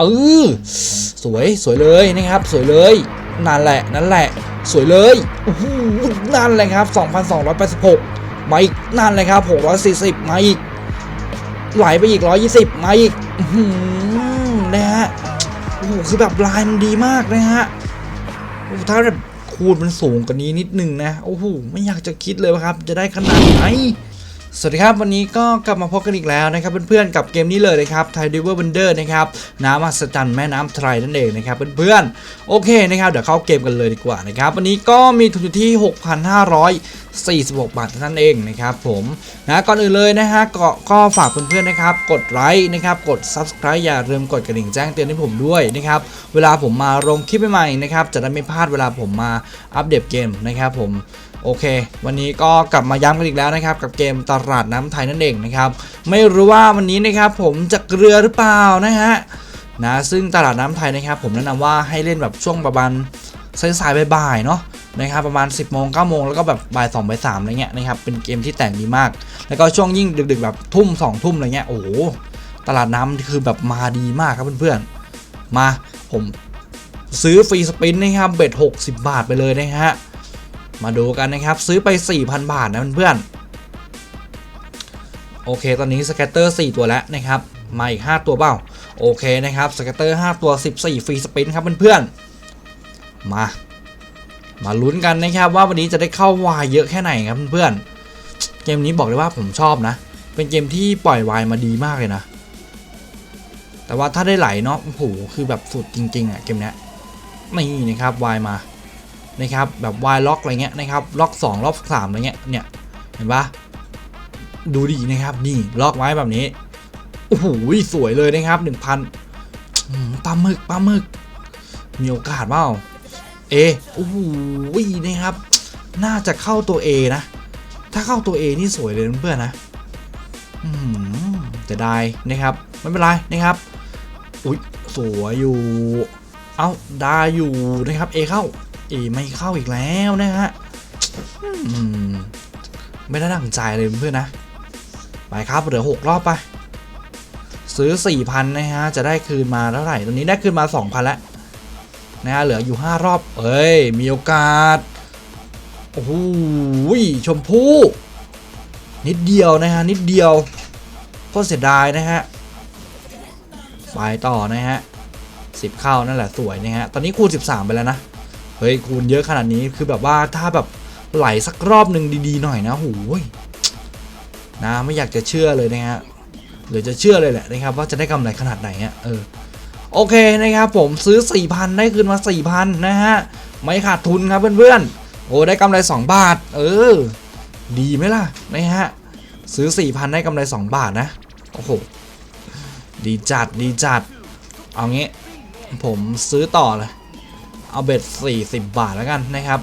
เออสวยสวยเลยนะครับ สวยเลยนั่นแหละนั่นแหละ สวยเลยนั่นแหละครับ 2,286 มาอีกนั่นเลยครับ640 มาอีกไหลไปอีก 120 มาอีกอื้อหือนะฮะโอ้โหคือแบบลายมันดีมากนะฮะถ้าแบบคูณมันสูงกว่านี้นิดนึงนะ โอ้โห ไม่อยากจะคิดเลยครับ จะได้ขนาดไหน สวัสดีครับ วันนี้ก็กลับมาพบกันอีกแล้วนะครับเพื่อนๆกับเกมนี้เลยนะครับ Thai River Wonder นะครับน้ำมหัศจรรย์แม่น้ำไทรนั่นเองนะครับเพื่อนๆโอเคนะครับเดี๋ยวเข้าเกมกันเลยดีกว่านะครับวันนี้ก็มีทุนอยู่ที่ 6,546 บาทเท่านั้นเองนะครับผมนะก่อนอื่นเลยนะฮะก็ก็ฝากเพื่อนๆนะครับกดไลค์นะครับกด Subscribe อย่าลืมกดกระดิ่งแจ้งเตือนให้ผมด้วยนะครับเวลาผมมาลงคลิปใหม่ๆนะครับจะได้ไม่พลาดเวลาผมมาอัปเดตเกมนะครับผม โอเค วันนี้ก็กลับมาย้ำกันอีกแล้วนะครับ กับเกมตลาดน้ำไทยนั่นเองนะครับ ไม่รู้ว่าวันนี้นะครับผมจะเกลือหรือเปล่านะฮะนะซึ่งตลาดน้ำไทยนะครับ ผมแนะนำว่าให้เล่นแบบช่วงประมาณสายๆบ่ายๆเนาะนะครับประมาณ 10บโมงเก้าโมงแล้วก็แบบบ่ายสองบ่ายสามอะไรเงี้ยนะครับเป็นเกมที่แต่งดีมาก แล้วก็ช่วงยิ่งดึกๆแบบทุ่มสองทุ่มอะไรเงี้ยโอ้โหตลาดน้ำคือแบบมาดีมากครับเพื่อนๆมาผมซื้อฟรีสปินนะครับเบ็ด60 บาทไปเลยนะฮะ มาดูกันนะครับ ซื้อไป 4,000 บาทนะเพื่อนโอเค ตอนนี้สแกตเตอร์4ตัวแล้วนะครับ มาอีก 5 ตัวเปล่า โอเคนะครับสแกตเตอร์5ตัว 14 ฟรีสปินครับเพื่อนๆมา มาลุ้นกันนะครับว่าวันนี้จะได้เข้าวายเยอะแค่ไหนครับเพื่อนๆเกมนี้บอกเลยว่าผมชอบนะ เป็นเกมที่ปล่อยวายมาดีมากเลยนะ แต่ว่าถ้าได้ไหลเนาะโอ้โหคือแบบสุดจริงๆอะเกมเนี้ยนี่นะครับวายมา นะครับแบบวายล็อกอะไรเงี้ยนะครับล็อก2ล็อก3อะไรเงี้ยเนี่ยเห็นปะดูดีนะครับนี่ล็อกไว้แบบนี้โอ้โหสวยเลยนะครับ1,000ปลาหมึกปลาหมึกมีโอกาสเปล่าเอโอ้โหนะครับ น่าจะเข้าตัว A นะ ถ้าเข้าตัว A นี่สวยเลยเพื่อนนะจะได้นะครับ ไม่เป็นไรนะครับ อุ้ยสวยอยู่ เอ้าได้อยู่นะครับ A เข้า เอไม่เข้าอีกแล้วนะฮะมไม่ได้ดังใจเลยเพื่อนนะ ไปครับเหลือ 6 รอบไป ซื้อ 4,000 นะฮะ จะได้คืนมาเท่าไหร่ ตอนนี้ได้คืนมา 2,000 แล้วนะฮะเหลืออยู่ 5 รอบ เอ้ย มีโอกาส โอ้โหชมพู่นิดเดียวนะฮะ นิดเดียวก็เสียดายนะฮะไปต่อนะฮะ10 เข้านั่นแหละสวยนะฮะ ตอนนี้คูณ13 ไปแล้วนะ เฮ้ยคูณเยอะขนาดนี้คือแบบว่าถ้าแบบไหลสักรอบหนึ่งดีๆหน่อยนะโหยนะไม่อยากจะเชื่อเลยนะฮะหรือจะเชื่อเลยแหละนะครับว่าจะได้กำไรขนาดไหนอะเออโอเคนะครับผมซื้อ 4,000 ได้คืนมา 4,000 นะฮะ ไม่ขาดทุนครับเพื่อนๆ โอ้ได้กำไร 2 บาท เออ ดีไหมล่ะนะฮะ ซื้อ 4,000 ได้กำไร 2 บาทนะ โอ้โห ดีจัดดีจัด เอางี้ ผมซื้อต่อเลย เอาเบ็ด40 บาทแล้วกันนะครับ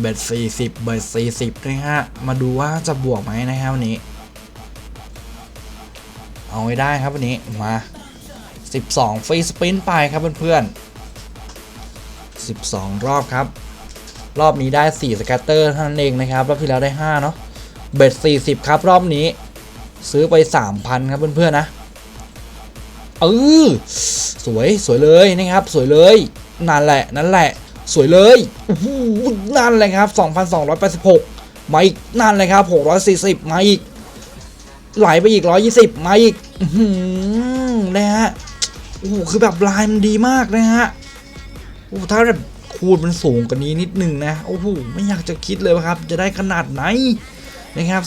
เบ็ด40 เบ็ด40นะฮะ มาดูว่าจะบวกไหมนะครับวันนี้ เอาไว้ได้ครับวันนี้มา 12 ฟรีสปินไปครับเพื่อนๆ 12 รอบครับ รอบนี้ได้ 4สแกตเตอร์เท่านั้นเองนะครับ รอบที่แล้วได้ 5 เนาะ เบ็ด40 ครับ รอบนี้ ซื้อไป 3,000 ครับเพื่อนๆนะ เออสวยสวยเลยนะครับ สวยเลยนั่นแหละนั่นแหละ สวยเลยนั่นเลยครับ 2,286 มาอีกนั่นเลยครับ 640 มาอีกไหลไปอีก 120 มาอีกนะฮะโอ้โหคือแบบลายมันดีมากนะฮะโอ้ถ้าแบบคูณมันสูงกว่านี้นิดนึงนะโอ้โหไม่อยากจะคิดเลยครับ จะได้ขนาดไหนนะครับ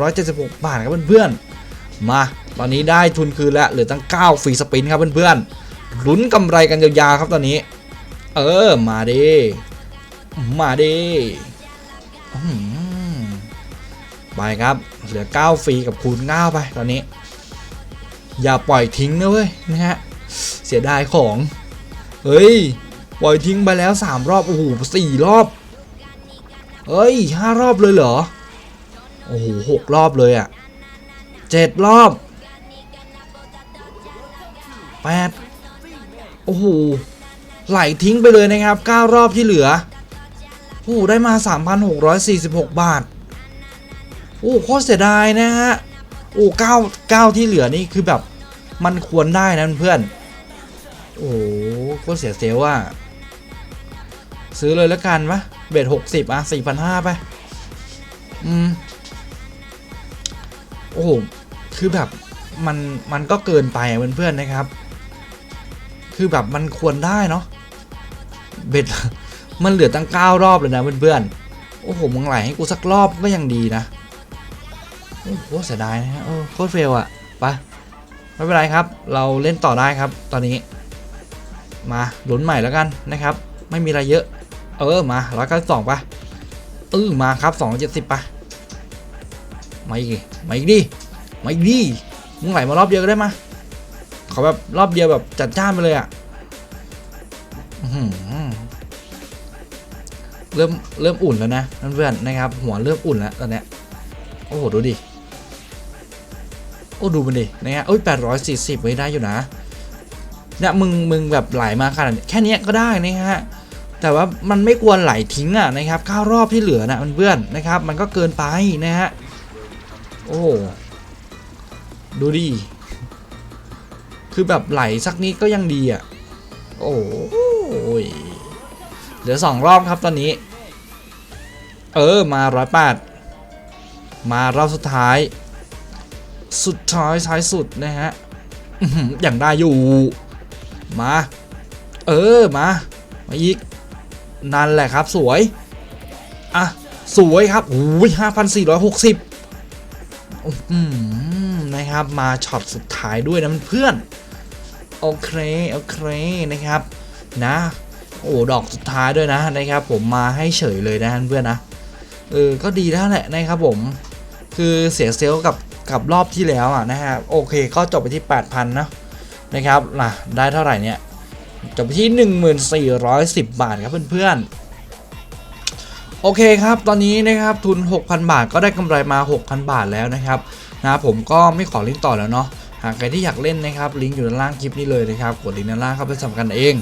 3,376 บาทครับเพื่อนๆมา ตอนนี้ได้ทุนคืนแล้วเหลือตั้ง 9 ฟรีสปินครับเพื่อนๆลุ้นกำไรกันยาวๆครับตอนนี้ เออมาดิมาดิไปครับ เหลือ 9 ฟรีกับคูณ9ไปตอนนี้ อย่าปล่อยทิ้งนะเว้ยนะฮะเสียดายของ เฮ้ย ปล่อยทิ้งไปแล้ว 3 รอบ โอ้โหสี่รอบ เฮ้ย5รอบเลยเหรอ โอ้โหหกรอบเลยอะ่ะเจ็ดรอบ แปดโอ้โหไหลทิ้งไปเลยนะครับ 9 รอบที่เหลือโอ้โหได้มา 3,646 บาท โอ้โหโคตรเสียดายนะฮะ โอ้เก้าเก้าที่เหลือนี่คือแบบมันควรได้นะเพื่อน โอ้โหโคตรเสียเซลลอะซื้อเลยแล้วกันปะเบ็ดหกสิบอะสี่พันห้าไป อืม โอ้โห คือแบบมันมันก็เกินไปอะเพื่อนๆนะครับ คือแบบมันควรได้เนาะเบ็ดมันเหลือตั้งเก้ารอบเลยนะเพื่อนๆโอ้โหมึงไหลให้กูสักรอบก็ยังดีนะโอ้โหเสียดายนะฮะโอ้โคตรเฟลอะไปไม่เป็นไรครับ เราเล่นต่อได้ครับ ตอนนี้ มาลุ้นใหม่แล้วกันนะครับ ไม่มีอะไรเยอะ เออมาร้อยเก้าสองปะเออมาครับสองเจ็ดสิบปะมาอีกมาอีกดิมาอีกดิมึงไหลมารอบเดียวก็ได้มา ขอแบบรอบเดียวแบบจัดจ้านไปเลยอะอื้อหือเริ่มเริ่มอุ่นแล้วนะเพื่อนๆนะครับ หัวเริ่มอุ่นแล้วตอนเนี้ยโอ้โหดูดิโอ้ดูมันดินะฮะโอ้ยแปดร้อยสี่สิบไว้ได้อยู่นะเนี่ยมึงมึงแบบไหลมาขนาดแค่นี้ก็ได้นะฮะแต่ว่ามันไม่ควรไหลทิ้งอะนะครับเก้ารอบที่เหลือนะเพื่อนๆนะครับ มันก็เกินไปนะฮะโอ้ดูดิ คือแบบไหลสักนิดก็ยังดีอะ โอ้ยเหลือสองรอบครับตอนนี้ เออมาร้อยแปดมารอบสุดท้าย สุดท้ายท้ายสุดนะฮะอย่างได้อยู่ มา เออมา มาอีก นั่นแหละครับสวย อะ สวยครับโอ้ยห้าพันสี่ร้อยหกสิบนะครับ มาช็อตสุดท้ายด้วยนะเพื่อน โอเคโอเคนะครับนะโอ้ดอกสุดท้ายด้วยนะนะครับ ผมมาให้เฉยเลยนะเพื่อนนะเออก็ดีแล้วแหละนะครับผมคือเสียเซลกับกับรอบที่แล้วอะนะฮะโอเคก็จบไปที่ 8,000นะนะครับนะได้เท่าไหร่เนี่ยจบไปที่ 1410 บาทครับเพื่อนๆโอเคครับตอนนี้นะครับทุน 6,000 บาทก็ได้กำไรมา 6,000 บาทแล้วนะครับนะผมก็ไม่ขอลิงก์ต่อแล้วเนาะ หากใครที่อยากเล่นนะครับลิงก์อยู่ด้านล่างคลิปนี้เลยนะครับกดลิงก์ด้านล่างเข้าไปสมัครกันเอง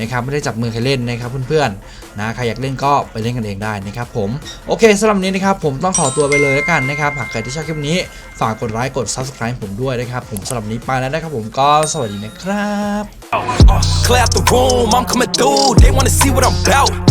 นะครับไม่ได้จับมือใครเล่นนะครับเพื่อนๆนะใครอยากเล่นก็ไปเล่นกันเองได้นะครับผมโอเคสำหรับนี้นะครับผมต้องขอตัวไปเลยแล้วกันนะครับหากใครที่ชอบคลิปนี้ฝากกดไลค์กด subscribe ผมด้วยนะครับผมสำหรับนี้ไปแล้วนะครับผมก็สวัสดีนะครับ clear out the room, I'm coming through. They wanna see what I'm about.